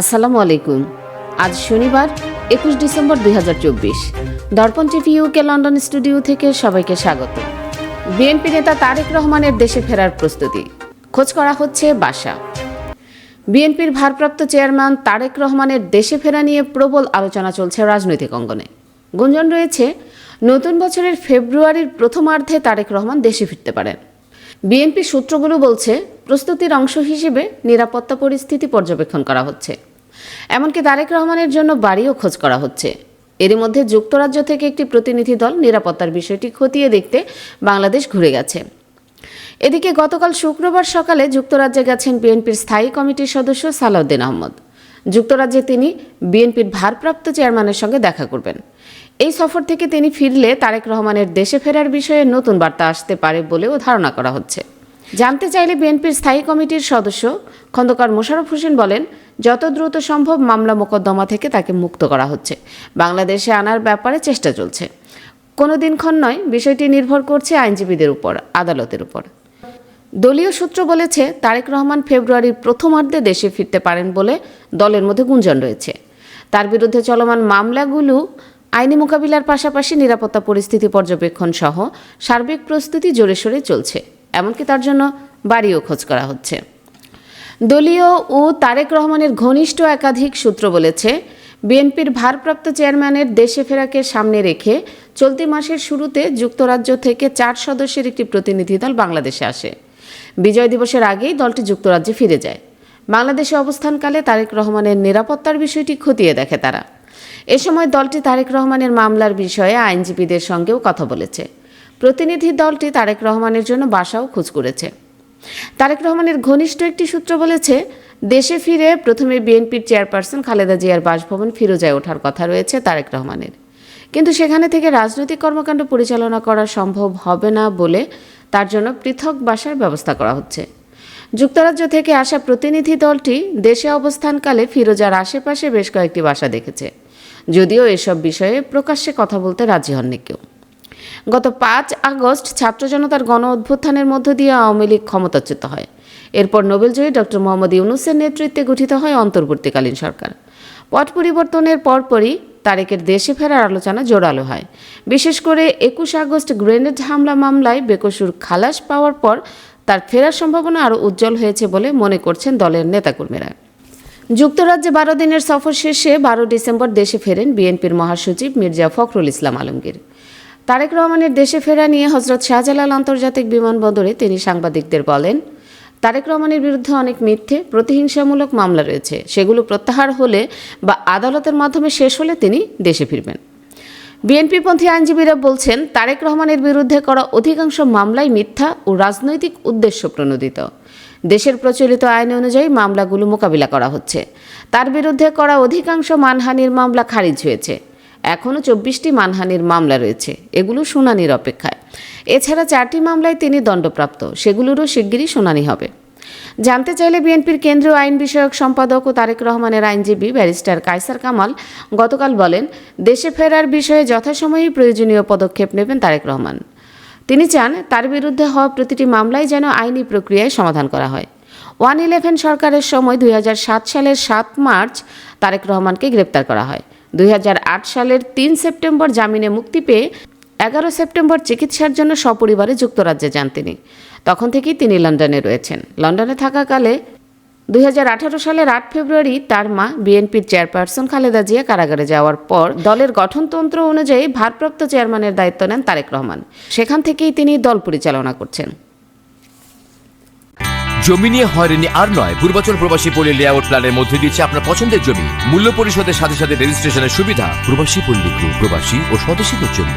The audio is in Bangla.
আসসালামু আলাইকুম। আজ শনিবার, একুশ ডিসেম্বর দু হাজার চব্বিশ। দর্পণ টিভি ইউকে লন্ডন স্টুডিও থেকে সবাইকে স্বাগত। বিএনপি নেতা তারেক রহমানের দেশে ফেরার প্রস্তুতি। খোঁজ করা হচ্ছে বাসা। বিএনপির ভারপ্রাপ্ত চেয়ারম্যান তারেক রহমানের দেশে ফেরা নিয়ে প্রবল আলোচনা চলছে রাজনৈতিক অঙ্গনে। গুঞ্জন রয়েছে, নতুন বছরের ফেব্রুয়ারির প্রথমার্ধে তারেক রহমান দেশে ফিরতে পারেন। বিএনপি সূত্রগুলো বলছে, প্রস্তুতির অংশ হিসেবে নিরাপত্তা পরিস্থিতি পর্যবেক্ষণ করা হচ্ছে। এমনকি তারেক রহমানের জন্য বাড়িও খোঁজ করা হচ্ছে। এর মধ্যে যুক্তরাজ্য থেকে একটি প্রতিনিধি দল নিরাপত্তার বিষয়টি খতিয়ে দেখতে বাংলাদেশ ঘুরে গেছে। এদিকে গতকাল শুক্রবার সকালে যুক্তরাজ্যে গেছেন বিএনপির স্থায়ী কমিটির সদস্য সালাউদ্দিন আহমদ। যুক্তরাজ্যে তিনি বিএনপির ভারপ্রাপ্ত চেয়ারম্যানের সঙ্গে দেখা করবেন। এই সফর থেকে তিনি ফিরলে তারেক রহমানের দেশে ফেরার বিষয়ে নতুন বার্তা আসতে পারে বলেও ধারণা করা হচ্ছে। জানতে চাইলে বিএনপির স্থায়ী কমিটির সদস্য খন্দকার মোশারফ হোসেন বলেন, যত দ্রুত সম্ভব মামলা মোকদ্দমা থেকে তাকে মুক্ত করা হচ্ছে। বাংলাদেশে আনার ব্যাপারে চেষ্টা চলছে। কোনো দিনক্ষণ নয়, বিষয়টি নির্ভর করছে আইনজীবীদের উপর, আদালতের উপর। দলীয় সূত্র বলেছে, তারেক রহমান ফেব্রুয়ারির প্রথমার্ধে দেশে ফিরতে পারেন বলে দলের মধ্যে গুঞ্জন রয়েছে। তার বিরুদ্ধে চলমান মামলাগুলো আইনি মোকাবিলার পাশাপাশি নিরাপত্তা পরিস্থিতি পর্যবেক্ষণ সহ সার্বিক প্রস্তুতি জোরে সোরে চলছে। এমনকি তার জন্য বাড়িও খোঁজ করা হচ্ছে। দলীয় ও তারেক রহমানের ঘনিষ্ঠ একাধিক সূত্র বলেছে, বিএনপির ভারপ্রাপ্ত চেয়ারম্যানের দেশে ফেরাকে সামনে রেখে চলতি মাসের শুরুতে যুক্তরাজ্য থেকে চার সদস্যের একটি প্রতিনিধি দল বাংলাদেশে আসে। বিজয় দিবসের আগেই দলটি যুক্তরাজ্যে ফিরে যায়। বাংলাদেশে অবস্থানকালে তারেক রহমানের নিরাপত্তার বিষয়টি খতিয়ে দেখে তারা। এ সময় দলটি তারেক রহমানের মামলার বিষয়ে আইনজীবীদের সঙ্গেও কথা বলেছে। প্রতিনিধি দলটি তারেক রহমানের জন্য বাসাও খোঁজ করেছে। তারেক রহমানের ঘনিষ্ঠ একটি সূত্র বলেছে, দেশে ফিরে প্রথমে বিএনপির চেয়ারপারসন খালেদা জিয়ার বাসভবন ফিরোজায় ওঠার কথা রয়েছে তারেক রহমানের। কিন্তু সেখানে থেকে রাজনৈতিক কর্মকাণ্ড পরিচালনা করা সম্ভব হবে না বলে তার জন্য পৃথক বাসার ব্যবস্থা করা হচ্ছে। যুক্তরাজ্য থেকে আসা প্রতিনিধি দলটি দেশে অবস্থানকালে ফিরোজার আশেপাশে বেশ কয়েকটি বাসা দেখেছে। যদিও এসব বিষয়ে প্রকাশ্যে কথা বলতে রাজি হননি কেউ। গত পাঁচ আগস্ট ছাত্র জনতার গণ অভ্যুত্থানের মধ্য দিয়ে আওয়ামী লীগ ক্ষমতাচ্যুত হয়। এরপর নোবেলজয়ী ডক্টর মোহাম্মদ ইউনুসের নেতৃত্বে গঠিত হয় অন্তর্বর্তীকালীন সরকার। পট পরিবর্তনের পরপরই তারেকের দেশে ফেরার আলোচনা জোরালো হয়। বিশেষ করে একুশ আগস্ট গ্রেনেড হামলা মামলায় বেকসুর খালাস পাওয়ার পর তার ফেরার সম্ভাবনা আরও উজ্জ্বল হয়েছে বলে মনে করছেন দলের নেতাকর্মীরা। যুক্তরাজ্যে বারো দিনের সফর শেষে বারো ডিসেম্বর দেশে ফেরেন বিএনপির মহাসচিব মির্জা ফখরুল ইসলাম আলমগীর। তারেক রহমানের দেশে ফেরা নিয়ে হজরত শাহজালাল আন্তর্জাতিক বিমানবন্দরে তিনি সাংবাদিকদের বলেন, তারেক রহমানের বিরুদ্ধে অনেক মিথ্যে, প্রতিহিংসামূলক মামলা রয়েছে। সেগুলো প্রত্যাহার হলে বা আদালতের মাধ্যমে শেষ হলে তিনি দেশে ফিরবেন। বিএনপিপন্থী আইনজীবীরা বলছেন, তারেক রহমানের বিরুদ্ধে করা অধিকাংশ মামলাই মিথ্যা ও রাজনৈতিক উদ্দেশ্য প্রণোদিত। দেশের প্রচলিত আইন অনুযায়ী মামলাগুলো মোকাবিলা করা হচ্ছে। তার বিরুদ্ধে করা অধিকাংশ মানহানির মামলা খারিজ হয়েছে। এখনও চব্বিশটি মানহানির মামলা রয়েছে। এগুলো শুনানির অপেক্ষায়। এছাড়া চারটি মামলায় তিনি দণ্ডপ্রাপ্ত। সেগুলোরও শিগগিরই শুনানি হবে। জানতে চাইলে বিএনপির কেন্দ্রীয় আইন বিষয়ক সম্পাদক ও তারেক রহমানের আইনজীবী ব্যারিস্টার কায়সার কামাল গতকাল বলেন, দেশে ফেরার বিষয়ে যথাসময়েই প্রয়োজনীয় পদক্ষেপ নেবেন তারেক রহমান। তিনি চান তার বিরুদ্ধে হওয়া প্রতিটি মামলায় যেন আইনি প্রক্রিয়ায় সমাধান করা হয়। ওয়ান ইলেভেন সরকারের সময় দুই হাজার সাত সালের সাত মার্চ তারেক রহমানকে গ্রেপ্তার করা হয়। দুই হাজার আট সালের তিন সেপ্টেম্বর জামিনে মুক্তি পেয়ে এগারো সেপ্টেম্বর চিকিৎসার জন্য সপরিবারে যুক্তরাজ্যে যান তিনি। তখন থেকেই তিনি লন্ডনে রয়েছেন। লন্ডনে থাকাকালে দুই সালের আট ফেব্রুয়ারি তার মা বিএনপির চেয়ারপারসন খালেদা জিয়া কারাগারে যাওয়ার পর দলের গঠনতন্ত্র অনুযায়ী ভারপ্রাপ্ত চেয়ারম্যানের দায়িত্ব নেন তারেক রহমান। সেখান থেকেই তিনি দল পরিচালনা করছেন। জমি নিয়ে হয়রানি আর নয়, পূর্বাচল প্রবাসী পল্লী লেআউট প্ল্যানের মধ্যে দিচ্ছে আপনার পছন্দের জমি। মূল্য পরিশোধের সাথে সাথে রেজিস্ট্রেশনের সুবিধা। প্রবাসী পল্লী প্রবাসী ও স্বদেশীদের জন্য।